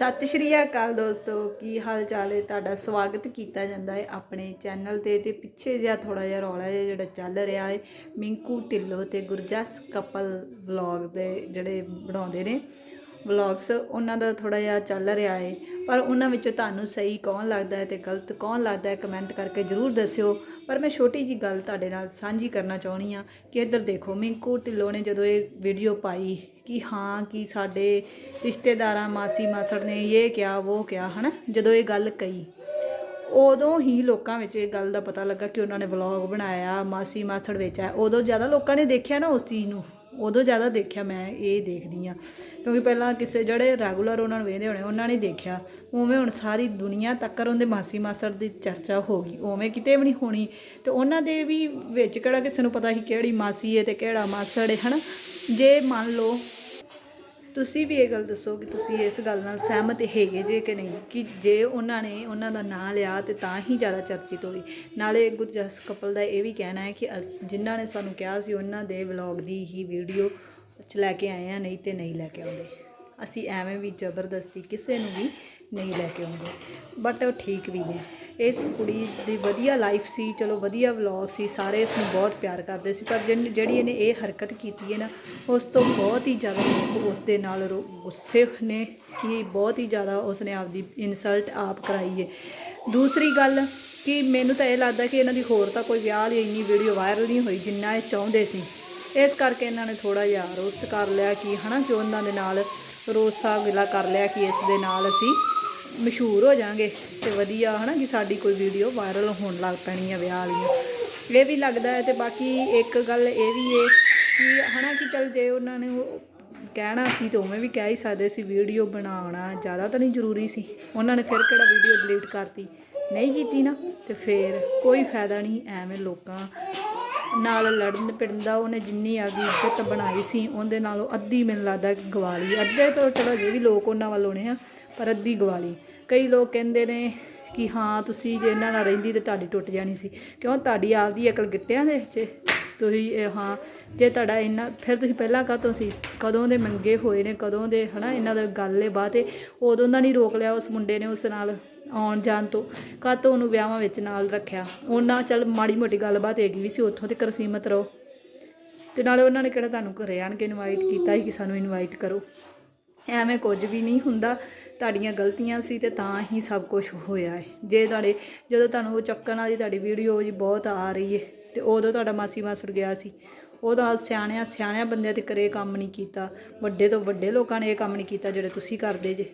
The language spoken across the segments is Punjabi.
ਸਤਿ ਸ਼੍ਰੀ ਅਕਾਲ ਦੋਸਤੋ, ਕੀ ਹਾਲ ਚਾਲ ਹੈ? ਤੁਹਾਡਾ ਸਵਾਗਤ ਕੀਤਾ ਜਾਂਦਾ ਹੈ ਆਪਣੇ ਚੈਨਲ ਤੇ ਤੇ ਪਿੱਛੇ ਜਿਹਾ ਥੋੜਾ ਜਿਹਾ ਰੌਲਾ ਜਿਹਾ ਜਿਹੜਾ ਚੱਲ ਰਿਹਾ ਹੈ, ਮਿੰਕੂ ਢਿੱਲੋਂ ਤੇ ਗੁਰਜਸ ਕਪਲ ਵਲੌਗ ਦੇ ਜਿਹੜੇ ਬਣਾਉਂਦੇ ਨੇ। ਵਲੌਗਸ ਉਹਨਾਂ ਦਾ ਥੋੜਾ ਜਿਹਾ ਚੱਲ ਰਿਹਾ ਹੈ। ਪਰ ਉਹਨਾਂ ਵਿੱਚੋਂ ਤੁਹਾਨੂੰ ਸਹੀ ਕੌਣ ਲੱਗਦਾ ਹੈ ਤੇ ਗਲਤ ਕੌਣ ਲੱਗਦਾ ਹੈ ਕਮੈਂਟ ਕਰਕੇ ਜਰੂਰ ਦੱਸਿਓ। ਪਰ ਮੈਂ ਛੋਟੀ ਜੀ ਗੱਲ ਤੁਹਾਡੇ ਨਾਲ ਸਾਂਝੀ ਕਰਨਾ ਚਾਹਣੀ ਆ ਕਿ ਇੱਧਰ ਦੇਖੋ, ਮਿੰਕੂ ਢਿੱਲੋਂ ਨੇ ਜਦੋਂ ਇਹ ਵੀਡੀਓ ਪਾਈ ਕਿ ਹਾਂ, ਕਿ ਸਾਡੇ ਰਿਸ਼ਤੇਦਾਰਾਂ ਮਾਸੀ ਮਾਸੜ ਨੇ ਇਹ ਕਿਹਾ, ਉਹ ਕਿਹਾ, ਹਨਾ? ਜਦੋਂ ਇਹ ਗੱਲ ਕਹੀ, ਉਦੋਂ ਹੀ ਲੋਕਾਂ ਵਿੱਚ ਇਹ ਗੱਲ ਦਾ ਪਤਾ ਲੱਗਾ ਕਿ ਉਹਨਾਂ ਨੇ ਵਲੌਗ ਬਣਾਇਆ, ਮਾਸੀ ਮਾਸੜ ਵਿੱਚ ਹੈ ਉਦੋਂ ਜ਼ਿਆਦਾ ਲੋਕਾਂ ਨੇ ਦੇਖਿਆ ਨਾ ਉਸ ਚੀਜ਼ ਨੂੰ। ਉਦੋਂ ਜ਼ਿਆਦਾ ਦੇਖਿਆ ਮੈਂ ਇਹ ਦੇਖਦੀ ਆ ਕਿਉਂਕਿ ਪਹਿਲਾਂ ਕਿਸੇ ਜਿਹੜੇ ਰੈਗੂਲਰ ਉਹਨਾਂ ਨੂੰ ਵੇਖਦੇ ਹੋਣੇ, ਉਹਨਾਂ ਨੇ ਦੇਖਿਆ। ਉਵੇਂ ਹੁਣ ਸਾਰੀ ਦੁਨੀਆ ਤੱਕਰ ਉਹਦੇ ਮਾਸੀ ਮਾਸੜ ਦੀ ਚਰਚਾ ਹੋ ਗਈ। ਉਵੇਂ ਕਿਤੇ ਵੀ ਨਹੀਂ ਹੋਣੀ। ਤੇ ਉਹਨਾਂ ਦੇ ਵੀ ਵਿੱਚ ਕਿਹੜਾ ਕਿਸੇ ਨੂੰ ਪਤਾ ਸੀ ਕਿਹੜੀ ਮਾਸੀ ਹੈ ਤੇ ਕਿਹੜਾ ਮਾਸੜ ਹੈ, ਹਨਾ? ਜੇ ਮੰਨ ਲਓ ਤੁਸੀਂ ਵੀ ਇਹ ਗੱਲ ਦੱਸੋ ਕਿ ਤੁਸੀਂ ਇਸ ਗੱਲ ਨਾਲ ਸਹਿਮਤ ਹੈਗੇ ਜੇ ਕਿ ਨਹੀਂ? ਕਿ ਜੇ ਉਹਨਾਂ ਨੇ ਉਹਨਾਂ ਦਾ ਨਾਂ ਲਿਆ ਤੇ ਤਾਂ ਹੀ ਜ਼ਿਆਦਾ ਚਰਚਿਤ ਹੋਈ। ਨਾਲੇ ਗੁਰਜਸ ਕਪਲ ਦਾ ਇਹ ਵੀ ਕਹਿਣਾ ਹੈ ਕਿ ਅਸ- ਜਿਨ੍ਹਾਂ ਨੇ ਸਾਨੂੰ ਕਿਹਾ ਸੀ ਉਹਨਾਂ ਦੇ ਵਲੌਗ ਦੀ ਹੀ ਵੀਡੀਓ ਚ ਲੈ ਕੇ ਆਏ ਆ, ਨਹੀਂ ਤੇ ਨਹੀਂ ਲੈ ਕੇ ਆਉਂਦੇ। ਅਸੀਂ ਐਵੇਂ ਵੀ ਜ਼ਬਰਦਸਤੀ ਕਿਸੇ ਨੂੰ ਵੀ ਨਹੀਂ ਲੈ ਕੇ ਆਉਂਦੇ। ਬਟ ਉਹ ਠੀਕ ਵੀ ਨੇ। ਇਸ ਕੁੜੀ ਦੀ ਵਧੀਆ ਲਾਈਫ ਸੀ, ਚਲੋ ਵਧੀਆ ਵਲੌਗ ਸੀ, ਸਾਰੇ ਇਸ ਨੂੰ ਬਹੁਤ ਪਿਆਰ ਕਰਦੇ ਸੀ, ਪਰ ਜਿਨ- ਜਿਹੜੀ ਇਹਨੇ ਇਹ ਹਰਕਤ ਕੀਤੀ ਹੈ ਨਾ, ਉਸ ਤੋਂ ਬਹੁਤ ਹੀ ਜ਼ਿਆਦਾ ਲੋਕ ਉਸ ਦੇ ਨਾਲ ਰੋ- ਗੁੱਸੇ ਨੇ ਕਿ ਬਹੁਤ ਹੀ ਜ਼ਿਆਦਾ ਉਸ ਨੇ ਆਪਦੀ ਇਨਸਲਟ ਆਪ ਕਰਾਈ ਹੈ। ਦੂਸਰੀ ਗੱਲ ਕਿ ਮੈਨੂੰ ਤਾਂ ਇਹ ਲੱਗਦਾ ਕਿ ਇਹਨਾਂ ਦੀ ਹੋਰ ਤਾਂ ਕੋਈ ਵਿਆਹ ਲਈ ਇੰਨੀ ਵੀਡੀਓ ਵਾਇਰਲ ਨਹੀਂ ਹੋਈ ਜਿੰਨਾ ਇਹ ਚਾਹੁੰਦੇ ਸੀ। ਇਸ ਕਰਕੇ ਇਹਨਾਂ ਨੇ ਥੋੜਾ ਜਿਹਾ ਰੋਸਟ ਕਰ ਲਿਆ ਕਿ ਹਨਾ, ਕਿ ਉਹਨਾਂ ਦੇ ਨਾਲ ਰੋਸਾ ਗਿਲਾ ਕਰ ਲਿਆ ਕਿ ਇਸ ਦੇ ਨਾਲ ਅਸੀਂ ਮਸ਼ਹੂਰ ਹੋ ਜਾਾਂਗੇ ਤੇ ਵਧੀਆ ਹਨਾ ਕਿ ਸਾਡੀ ਕੋਈ ਵੀਡੀਓ ਵਾਇਰਲ ਹੋਣ ਲੱਗ ਪੈਣੀ ਆ ਵਿਆਹ ਵਾਲੀਆਂ। ਇਹ ਵੀ ਲੱਗਦਾ ਹੈ ਤੇ ਬਾਕੀ ਇੱਕ ਗੱਲ ਇਹ ਵੀ ਹੈ ਕਿ ਹਨਾ ਕਿ ਚਲ ਜੇ ਉਹਨਾਂ ਨੇ ਉਹ ਕਹਿਣਾ ਸੀ ਤੇ ਉਵੇਂ ਵੀ ਕਹਿ ਹੀ ਸਕਦੇ ਸੀ ਵੀਡੀਓ ਬਣਾਉਣਾ ਜ਼ਿਆਦਾ ਤਾਂ ਨਹੀਂ ਜ਼ਰੂਰੀ ਸੀ। ਉਹਨਾਂ ਨੇ ਫਿਰ ਕਿਹੜਾ ਵੀਡੀਓ ਡਿਲੀਟ ਕਰਤੀ। ਨਹੀਂ ਕੀਤੀ ਨਾ ਤੇ ਫਿਰ ਕੋਈ ਫਾਇਦਾ ਨਹੀਂ, ਐਵੇਂ ਲੋਕਾਂ ਨਾਲ ਲੜਨ ਪਿੜਨ ਦਾ ਉਹਨੇ ਜਿੰਨੀ ਆਪਦੀ ਇੱਜ਼ਤ ਬਣਾਈ ਸੀ, ਉਹਦੇ ਨਾਲੋਂ ਅੱਧੀ ਮੈਨੂੰ ਲੱਗਦਾ ਕਿ ਗਵਾ ਅੱਧੇ ਤੋਂ ਚਲੋ ਜੇ ਵੀ ਲੋਕ ਉਹਨਾਂ ਵੱਲ ਹੋਣੇ ਆ, ਪਰ ਅੱਧੀ ਗਵਾਲੀ। ਕਈ ਲੋਕ ਕਹਿੰਦੇ ਨੇ ਕਿ ਹਾਂ, ਤੁਸੀਂ ਜੇ ਇਹਨਾਂ ਨਾਲ ਰਹਿੰਦੀ ਤੇ ਤੁਹਾਡੀ ਟੁੱਟ ਜਾਣੀ ਸੀ। ਕਿਉਂ? ਤੁਹਾਡੀ ਆਪਦੀ ਅਕਲ ਗਿੱਟਿਆਂ ਦੇ ਵਿੱਚ। ਤੁਸੀਂ, ਇਹ ਹਾਂ, ਜੇ ਤੁਹਾਡਾ ਇੰਨਾ, ਫਿਰ ਤੁਸੀਂ ਪਹਿਲਾਂ ਕਾਹਤੋਂ ਸੀ? ਕਦੋਂ ਦੇ ਮੰਗੇ ਹੋਏ ਨੇ, ਕਦੋਂ ਦੇ, ਹਨਾ, ਇਹਨਾਂ ਦਾ ਗੱਲ ਏ ਬਾਤੇ ਉਦੋਂ ਦਾ ਨਹੀਂ ਰੋਕ ਲਿਆ ਉਸ ਮੁੰਡੇ ਨੇ ਉਸ ਨਾਲ। ਆਉਣ ਜਾਣ ਤੋਂ ਕਾਹਤੋਂ ਉਹਨੂੰ ਵਿਆਹਾਂ ਵਿੱਚ ਨਾਲ ਰੱਖਿਆ। ਉਹਨਾਂ ਚੱਲ ਮਾੜੀ ਮੋਟੀ ਗੱਲਬਾਤ ਹੈਗੀ ਵੀ ਸੀ, ਉੱਥੋਂ ਤੇ ਕਰਸੀਮਤ ਰਹੋ। ਤੇ ਨਾਲੇ ਉਹਨਾਂ ਨੇ ਕਿਹੜਾ ਤੁਹਾਨੂੰ ਘਰੇ ਆਣ ਕੇ ਇਨਵਾਈਟ ਕੀਤਾ ਸੀ ਕਿ ਸਾਨੂੰ ਇਨਵਾਈਟ ਕਰੋ। ਐਵੇਂ ਕੁਝ ਵੀ ਨਹੀਂ ਹੁੰਦਾ, ਤੁਹਾਡੀਆਂ ਗਲਤੀਆਂ ਸੀ ਤੇ ਤਾਂ ਹੀ ਸਭ ਕੁਝ ਹੋਇਆ ਹੈ ਜੇ ਤੁਹਾਡੇ, ਜਦੋਂ ਤੁਹਾਨੂੰ ਉਹ ਚੱਕਣ ਵਾਲੀ ਤੁਹਾਡੀ ਵੀਡੀਓ ਜੀ ਬਹੁਤ ਆ ਰਹੀ ਹੈ ਤੇ ਉਦੋਂ ਤੁਹਾਡਾ ਮਾਸੀ ਮਾਸੜ ਗਿਆ ਸੀ। ਉਹਦਾ ਸਿਆਣਿਆਂ ਸਿਆਣਿਆਂ ਬੰਦਿਆਂ ਤੇ ਕਰੇ ਕੰਮ ਨਹੀਂ ਕੀਤਾ। ਵੱਡੇ ਤੋਂ ਵੱਡੇ ਲੋਕਾਂ ਨੇ ਇਹ ਕੰਮ ਨਹੀਂ ਕੀਤਾ ਜਿਹੜੇ ਤੁਸੀਂ ਕਰਦੇ ਜੇ।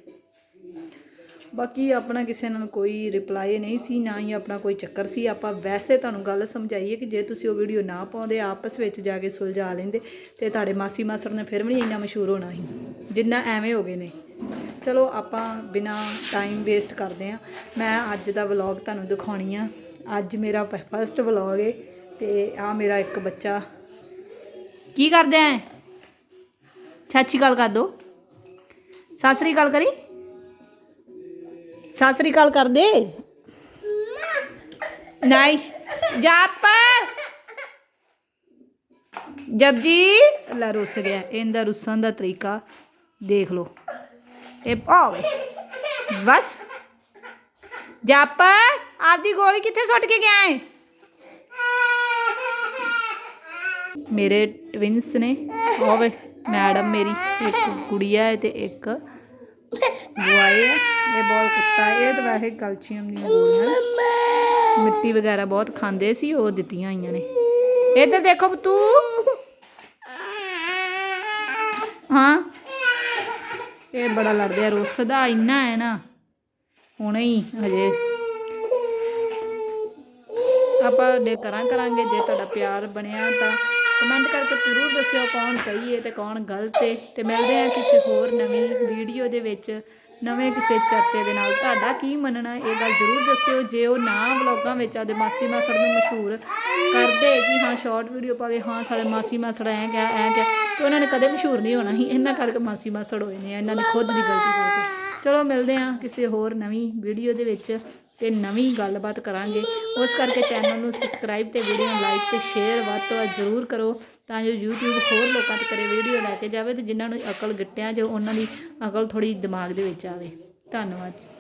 ਬਾਕੀ ਆਪਣਾ ਕਿਸੇ ਨਾਲ ਕੋਈ ਰਿਪਲਾਈ ਨਹੀਂ ਸੀ, ਨਾ ਹੀ ਆਪਣਾ ਕੋਈ ਚੱਕਰ ਸੀ। ਆਪਾਂ ਵੈਸੇ ਤੁਹਾਨੂੰ ਗੱਲ ਸਮਝਾਈਏ ਕਿ ਜੇ ਤੁਸੀਂ ਉਹ ਵੀਡੀਓ ਨਾ ਪਾਉਂਦੇ, ਆਪਸ ਵਿੱਚ ਜਾ ਕੇ ਸੁਲਝਾ ਲੈਂਦੇ, ਤੇ ਤੁਹਾਡੇ ਮਾਸੀ ਮਾਸਰ ਨੇ ਫਿਰ ਵੀ ਨਹੀਂ ਇੰਨਾ ਮਸ਼ਹੂਰ ਹੋਣਾ ਸੀ। ਜਿੰਨਾ ਐਵੇਂ ਹੋ ਗਏ ਨੇ। ਚਲੋ ਆਪਾਂ ਬਿਨਾ ਟਾਈਮ ਵੇਸਟ ਕਰਦੇ ਆ ਮੈਂ ਅੱਜ ਦਾ ਵਲੌਗ ਤੁਹਾਨੂੰ ਦਿਖਾਉਣੀ ਆ। ਅੱਜ ਮੇਰਾ ਫਸਟ ਵਲੌਗ ਹੈ ਤੇ ਆ ਮੇਰਾ ਇੱਕ ਬੱਚਾ। ਕੀ ਕਰਦੇ ਆ ਚਾਚੀ ਗੱਲ ਕਰ ਦੋ। ਸਤਿ ਸ੍ਰੀ ਅਕਾਲ ਕਰੀ। ਸਤਿ ਸ੍ਰੀ ਅਕਾਲ ਕਰ ਦੇ ਨਹੀਂ ਜਪ ਜਪ ਜੀ ਲੈ ਰੁੱਸ ਗਿਆ। ਇਹਦਾ ਰੁੱਸਣ ਦਾ ਤਰੀਕਾ ਦੇਖ ਲਓ। ਇਹ ਆਵੇ ਬਸ। ਜਪ ਆਪਦੀ ਗੋਲੀ ਕਿੱਥੇ ਸੁੱਟ ਕੇ ਗਿਆ ਹੈ ਮੇਰੇ ਟਵਿੰਸ ਨੇ। ਹੋਵੇ ਮੈਡਮ ਮੇਰੀ ਇੱਕ ਗੁੜੀਆ ਹੈ ਤੇ ਇੱਕ ਬੁਆਏ ਹੈ ਇਹ ਬਹੁਤ ਕੁੱਤਾ ਇਹ ਤਾਂ ਵੈਸੇ ਕੈਲਸ਼ੀਅਮ ਦੀਆਂ ਗੋਲੀਆਂ ਮਿੱਟੀ ਵਗੈਰਾ ਬਹੁਤ ਖਾਂਦੇ ਸੀ, ਉਹ ਦਿੱਤੀਆਂ ਹੋਈਆਂ ਨੇ। ਇੱਧਰ ਦੇਖੋ ਤੂੰ ਹਾਂ। ਇਹ ਬੜਾ ਲੜਦੇ ਆ ਰੁੱਸਦਾ ਇੰਨਾ ਹੈ ਨਾ। ਹੁਣੇ ਹੀ ਹਜੇ। ਆਪਾਂ ਦੇ ਕਰਾਂ ਕਰਾਂਗੇ, ਜੇ ਤੁਹਾਡਾ ਪਿਆਰ ਬਣਿਆ ਤਾਂ। ਕਮੈਂਟ ਕਰਕੇ ਜ਼ਰੂਰ ਦੱਸਿਓ ਕੌਣ ਸਹੀ ਹੈ ਤੇ ਕੌਣ ਗਲਤ ਹੈ। ਤੇ ਮਿਲਦੇ ਆ ਕਿਸੇ ਹੋਰ ਨਵੀਂ ਵੀਡੀਓ ਦੇ ਵਿੱਚ। ਨਵੇਂ ਕਿਸੇ ਚਰਚੇ ਦੇ ਨਾਲ। ਤੁਹਾਡਾ ਕੀ ਮੰਨਣਾ? ਇਹ ਗੱਲ ਜ਼ਰੂਰ ਦੱਸਿਓ। ਜੇ ਉਹ ਨਾ ਵਲੌਗਾਂ ਵਿੱਚ ਆਦੇ ਮਾਸੀ ਮਾਸੜ ਨੂੰ ਮਸ਼ਹੂਰ ਕਰਦੇ ਕਿ ਹਾਂ ਸ਼ਾਰਟ ਵੀਡੀਓ ਪਾ ਕੇ, ਹਾਂ, ਸਾਡੇ ਮਾਸੀ ਮਾਸੜ ਐਂ ਕਿਹਾ ਐਂ ਕਿਹਾ ਤੇ ਉਹਨਾਂ ਨੇ ਕਦੇ ਮਸ਼ਹੂਰ ਨਹੀਂ ਹੋਣਾ ਸੀ। ਇਹਨਾਂ ਕਰਕੇ ਮਾਸੀ ਮਾਸੜ ਹੋਏ ਨੇ ਇਹਨਾਂ ਨੇ ਖੁਦ ਦੀ ਗਲਤੀ ਕਰਕੇ। ਚਲੋ, ਮਿਲਦੇ ਆ ਕਿਸੇ ਹੋਰ ਨਵੀਂ ਵੀਡੀਓ ਦੇ ਵਿੱਚ। ਤੇ ਨਵੀਂ ਗੱਲਬਾਤ ਕਰਾਂਗੇ। ਉਸ ਕਰਕੇ ਚੈਨਲ ਨੂੰ ਸਬਸਕ੍ਰਾਈਬ ਤੇ ਵੀਡੀਓ ਨੂੰ ਲਾਈਕ ਤੇ ਸ਼ੇਅਰ ਵੱਧ ਤੋਂ ਵੱਧ ਜ਼ਰੂਰ ਕਰੋ ਤਾਂ ਜੋ YouTube ਹੋਰ ਲੋਕਾਂ ਤੱਕ ਕਰੇ ਵੀਡੀਓ ਲੈ ਕੇ ਜਾਵੇ ਤੇ ਜਿਨ੍ਹਾਂ ਨੂੰ ਅਕਲ ਗਿੱਟਿਆ ਜੋ ਉਹਨਾਂ ਦੀ ਅਕਲ ਥੋੜੀ ਦਿਮਾਗ ਦੇ ਵਿੱਚ ਆਵੇ। ਧੰਨਵਾਦ। ਜੀ